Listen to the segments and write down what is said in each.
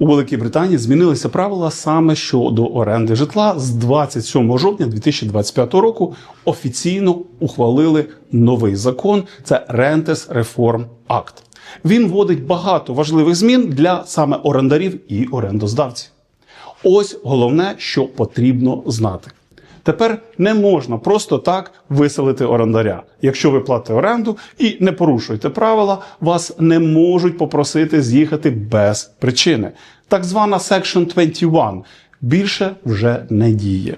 У Великій Британії змінилися правила саме щодо оренди житла з 27 жовтня 2025 року. Офіційно ухвалили новий закон. Це Renters Reform Act. Він вводить багато важливих змін для саме орендарів і орендоздавців. Ось головне, що потрібно знати. Тепер не можна просто так виселити орендаря. Якщо ви платите оренду і не порушуєте правила, вас не можуть попросити з'їхати без причини. Так звана Section 21 більше вже не діє.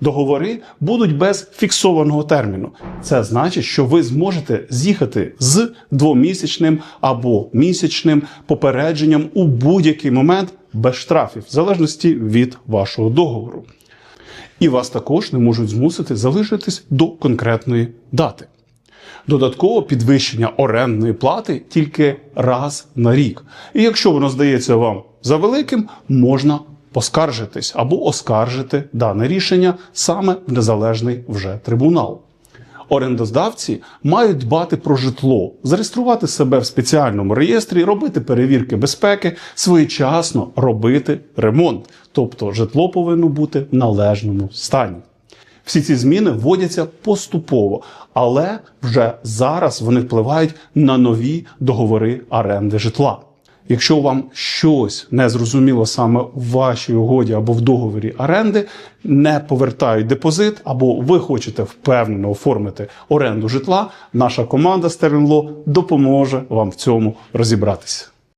Договори будуть без фіксованого терміну. Це значить, що ви зможете з'їхати з двомісячним або місячним попередженням у будь-який момент без штрафів, в залежності від вашого договору. І вас також не можуть змусити залишитись до конкретної дати. Додатково підвищення орендної плати тільки раз на рік. І якщо воно здається вам завеликим, можна поскаржитись або оскаржити дане рішення саме в незалежний вже трибунал. Орендоздавці мають дбати про житло, зареєструвати себе в спеціальному реєстрі, робити перевірки безпеки, своєчасно робити ремонт. Тобто житло повинно бути в належному стані. Всі ці зміни вводяться поступово, але вже зараз вони впливають на нові договори оренди житла. Якщо вам щось не зрозуміло саме в вашій угоді або в договорі оренди, не повертають депозит, або ви хочете впевнено оформити оренду житла, наша команда Стерлінло допоможе вам в цьому розібратися.